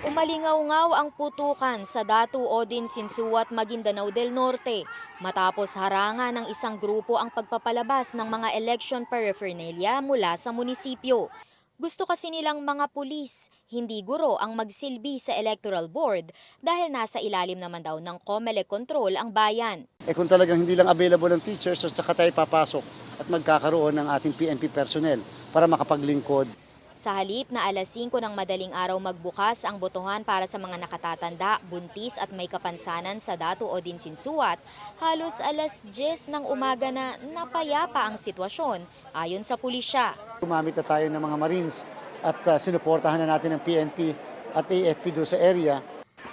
Umalingaw-ngaw ang putukan sa Datu Odin Sinsuat Maguindanao del Norte matapos harangan ng isang grupo ang pagpapalabas ng mga election paraphernalia mula sa munisipyo. Gusto kasi nilang mga pulis, hindi guro ang magsilbi sa electoral board dahil nasa ilalim naman daw ng COMELEC control ang bayan. Eh kung talagang hindi lang available ang teachers, so saka tayo papasok at magkakaroon ng ating PNP personnel para makapaglingkod. Sa halip na alas 5 ng madaling araw magbukas ang botohan para sa mga nakatatanda, buntis at may kapansanan sa Datu o Dinsinsuat, halos alas 10 ng umaga na napayapa ang sitwasyon ayon sa pulisya. Gumamit na tayo ng mga Marines at uh, sinuportahan na natin ng PNP at AFP doon sa area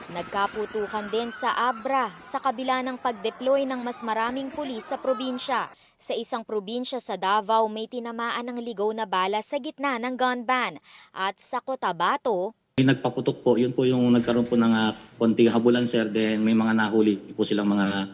Nagkaputukan din sa Abra sa kabila ng pag-deploy ng mas maraming pulis sa probinsya. Sa isang probinsya sa Davao may tinamaan ng ligaw na bala sa gitna ng gun ban. At sa Cotabato, May nagpaputok po, yun po yung nagkaroon po ng uh, konting habulan sir, then may mga nahuli po silang mga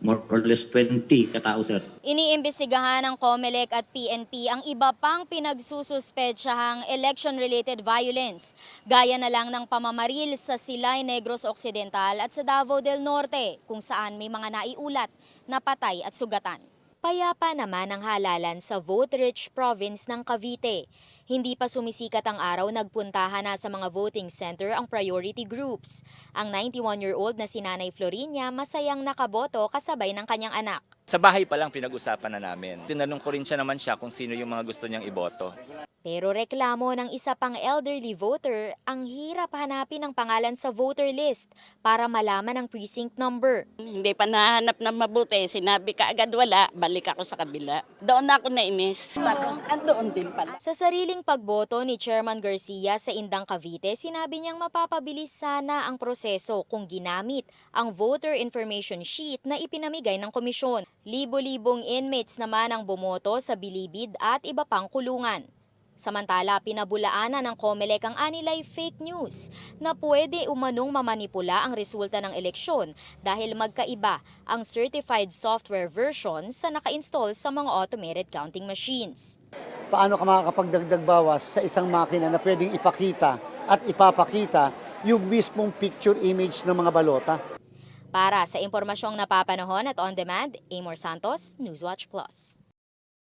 more or less 20 katao sir. Iniimbestigahan ng COMELEC at PNP ang iba pang pinagsususpetsahang election-related violence, gaya na lang ng pamamaril sa Silay Negros Occidental at sa Davao del Norte, kung saan may mga naiulat na patay at sugatan. Payapa naman ang halalan sa vote-rich province ng Cavite. Hindi pa sumisikat ang araw, nagpuntahan na sa mga voting center ang priority groups. Ang 91-year-old na si Nanay Florinia masayang nakaboto kasabay ng kanyang anak. Sa bahay pa lang pinag-usapan na namin. Tinanong ko rin siya naman siya kung sino yung mga gusto niyang iboto. Pero reklamo ng isa pang elderly voter, ang hirap hanapin ang pangalan sa voter list para malaman ang precinct number. Hindi pa nahanap na mabuti. Sinabi ka agad wala, balik ako sa kabila. Doon na ako nainis. Tapos andoon din pala. Sa sariling pagboto ni Chairman Garcia sa Indang Cavite, sinabi niyang mapapabilis sana ang proseso kung ginamit ang voter information sheet na ipinamigay ng komisyon. Libo-libong inmates naman ang bumoto sa Bilibid at iba pang kulungan. Samantala, pinabulaanan ng COMELEC ang anilay fake news na pwede umanong mamanipula ang resulta ng eleksyon dahil magkaiba ang certified software version sa naka-install sa mga automated counting machines. paano ka makakapagdagdag bawas sa isang makina na pwedeng ipakita at ipapakita yung mismong picture image ng mga balota. Para sa impormasyong napapanahon at on demand, Amor Santos, Newswatch Plus.